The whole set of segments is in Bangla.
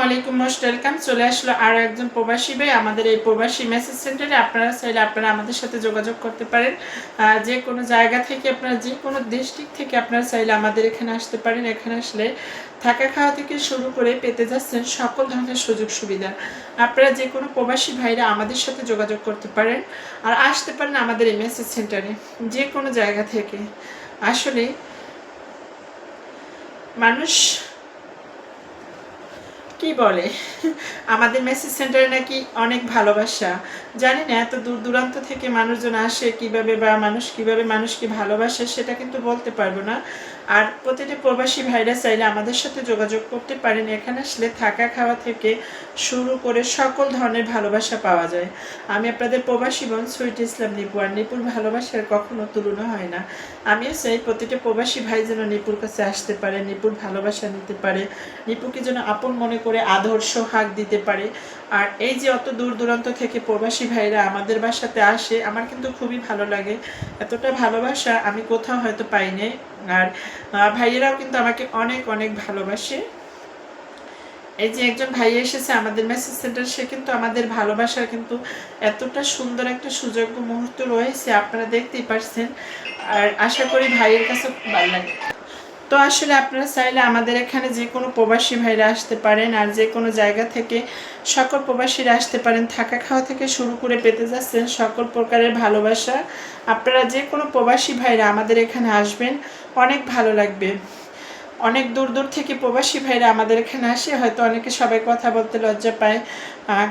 ওয়ালাইকুম মোস্ট ওয়েলকাম চলে আসলো আরও একজন প্রবাসী ভাই আমাদের এই প্রবাসী মেসেজ সেন্টারে আপনারা চাইলে আপনারা আমাদের সাথে যোগাযোগ করতে পারেন। যে কোনো জায়গা থেকে আপনারা, যে কোনো ডিস্ট্রিক্ট থেকে আপনারা চাইলে আমাদের এখানে আসতে পারেন। এখানে আসলে থাকা খাওয়া থেকে শুরু করে পেতে যাচ্ছেন সকল ধরনের সুযোগ সুবিধা। আপনারা যে কোনো প্রবাসী ভাইরা আমাদের সাথে যোগাযোগ করতে পারেন আর আসতে পারেন আমাদের এই মেসেজ সেন্টারে যে কোনো জায়গা থেকে। আসলে মানুষ কি বলে? আমাদের মেসেজ সেন্টারে নাকি অনেক ভালোবাসা। জানি না, এত দূর দূরান্ত থেকে মানুষজন আসে কীভাবে বা মানুষ কীভাবে মানুষকে ভালোবাসে সেটা কিন্তু বলতে পারব না। আর প্রতিটি প্রবাসী ভাইরা চাইলে আমাদের সাথে যোগাযোগ করতে পারেন। এখানে আসলে থাকা খাওয়া থেকে শুরু করে সকল ধরনের ভালোবাসা পাওয়া যায়। আমি আপনাদের প্রবাসী বোন সুইট ইসলাম নিপু, আর নিপুর ভালোবাসার কখনো তুলনা হয় না। আমিও চাই প্রতিটি প্রবাসী ভাই যেন নিপুর কাছে আসতে পারে, নিপুর ভালোবাসা নিতে পারে। নিপুকে যেন আপন মনে করে আদর্শ হাক দিতে পারে। আর এই যে অত দূর দূরান্ত থেকে প্রবাসী ভাইরা আমাদের বাসাতে আসে, আমার কিন্তু খুবই ভালো লাগে। এতটা ভালোবাসা আমি কোথাও হয়তো পাইনি আর ভাইয়েরাও কিন্তু আমাকে অনেক অনেক ভালোবাসে। এই যে একজন ভাই এসেছে আমাদের মেসেজ সেন্টার সে কিন্তু আমাদের ভালোবাসার কিন্তু এতটা সুন্দর একটা সুযোগ্য মুহূর্ত রয়েছে, আপনারা দেখতেই পারছেন। আর আশা করি ভাইয়ের কাছে ভালো লাগে। তো আসলে আপনারা চাইলে আমাদের এখানে যে কোনো প্রবাসী ভাইরা আসতে পারেন আর যে কোনো জায়গা থেকে সকল প্রবাসীরা আসতে পারেন। থাকা খাওয়া থেকে শুরু করে পেতে যাচ্ছেন সকল প্রকারের ভালোবাসা। আপনারা যে কোনো প্রবাসী ভাইরা আমাদের এখানে আসবেন, অনেক ভালো লাগবে। অনেক দূর দূর থেকে প্রবাসী ভাইরা আমাদের এখানে আসে, হয়তো অনেকে সবাই কথা বলতে লজ্জা পায়।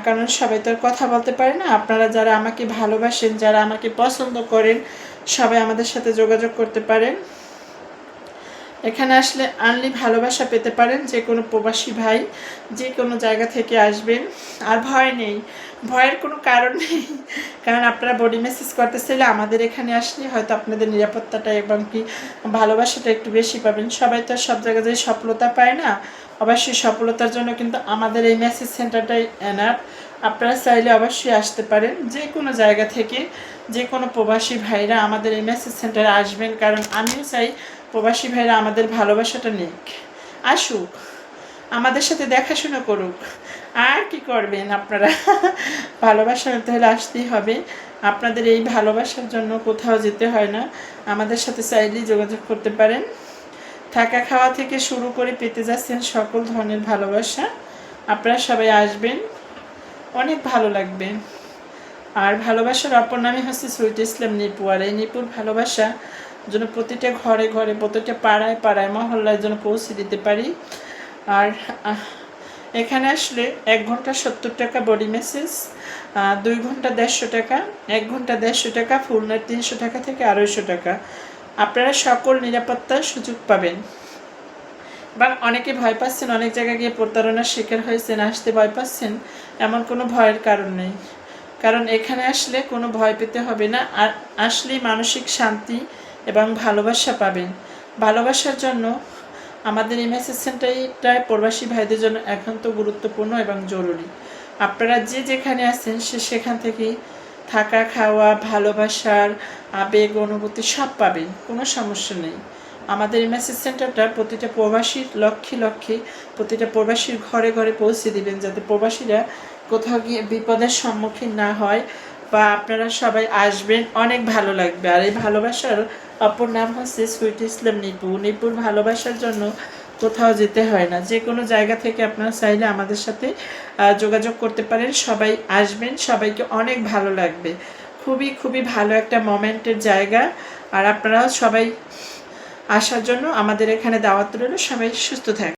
কারণ সবাই তো কথা বলতে পারে না। আপনারা যারা আমাকে ভালোবাসেন, যারা আমাকে পছন্দ করেন, সবাই আমাদের সাথে যোগাযোগ করতে পারেন। এখানে আসলে আনলি ভালোবাসা পেতে পারেন যে কোনো প্রবাসী ভাই যে কোনো জায়গা থেকে আসবেন। আর ভয় নেই। ভয়ের কোনো কারণ নেই। কারণ আপনারা বডি মেসেজ করতে চাইলে আমাদের এখানে আসলে হয়তো আপনাদের নিরাপত্তাটা এবং কি ভালোবাসাটা একটু বেশি পাবেন। সবাই তো সব জায়গায় যে সফলতা পায় না। অবশ্যই সফলতার জন্য কিন্তু আমাদের এই মেসেজ সেন্টারটাই এনার আপনারা চাইলে অবশ্যই আসতে পারেন। যে কোনো জায়গা থেকে যে কোনো প্রবাসী ভাইরা আমাদের এই মেসেজ সেন্টারে আসবেন। কারণ আমিও চাই প্রবাসী ভাইরা আমাদের ভালোবাসাটা নিক। আসুক, আমাদের সাথে দেখাশোনা করুক। আর কি করবেন আপনারা? ভালোবাসা নিতে হলে আসতেই হবে। আপনাদের এই ভালোবাসার জন্য কোথাও যেতে হয় না। আমাদের সাথে চাইলেই যোগাযোগ করতে পারেন। থাকা খাওয়া থেকে শুরু করে পেতে যাচ্ছেন সকল ধরনের ভালোবাসা। আপনারা সবাই আসবেন। অনেক ভালো লাগবে। আর ভালোবাসার অপর নামে হচ্ছে সুইট ইসলাম নিপু আর এই নিপুর ভালোবাসা যেন প্রতিটা ঘরে ঘরে, প্রতিটা পাড়ায় পাড়ায়, মহল্লায় যেন পৌঁছে দিতে পারি। আর এখানে আসলে এক ঘণ্টা সত্তর টাকা বডি মেসেজ দুই ঘণ্টা দেড়শো টাকা, এক ঘণ্টা দেড়শো টাকা ফুল নাইট তিনশো টাকা থেকে আড়াইশো টাকা। আপনারা সকল নিরাপত্তার সুযোগ পাবেন। বা অনেকে ভয় পাচ্ছেন, অনেক জায়গায় গিয়ে প্রতারণার শিকার হয়েছেন, আসতে ভয় পাচ্ছেন, এমন কোনো ভয়ের কারণ নেই। কারণ এখানে আসলে কোনো ভয় পেতে হবে না। আর আসলেই মানসিক শান্তি এবং ভালোবাসা পাবেন। ভালোবাসার জন্য আমাদের এই মেসেজ সেন্টারটায় প্রবাসী ভাইদের জন্য একান্ত গুরুত্বপূর্ণ এবং জরুরি। আপনারা যে যেখানে আছেন, সে সেখান থেকেই থাকা, খাওয়া, ভালোবাসার আবেগ, অনুভূতি সব পাবেন, কোনো সমস্যা নেই। আমাদের মেসেজ সেন্টারটা প্রতিটা প্রবাসীর লক্ষ্যে লক্ষ্যে প্রতিটা প্রবাসীর ঘরে ঘরে পৌঁছে দিবেন, যাতে প্রবাসীরা কোথাও গিয়ে বিপদের সম্মুখীন না হয় বা আপনারা সবাই আসবেন, অনেক ভালো লাগবে। আর এই ভালোবাসার অপর নাম হচ্ছে সুইট ইসলাম নিপু নিপুর ভালোবাসার জন্য কোথাও যেতে হয় না। যে কোনো জায়গা থেকে আপনারা চাইলে আমাদের সাথে যোগাযোগ করতে পারেন। সবাই আসবেন, সবাইকে অনেক ভালো লাগবে। খুবই খুবই ভালো একটা মোমেন্টের জায়গা। আর আপনারা সবাই আসার জন্য আমাদের এখানে দাওয়াত রইল। সবাই সুস্থ থাকবে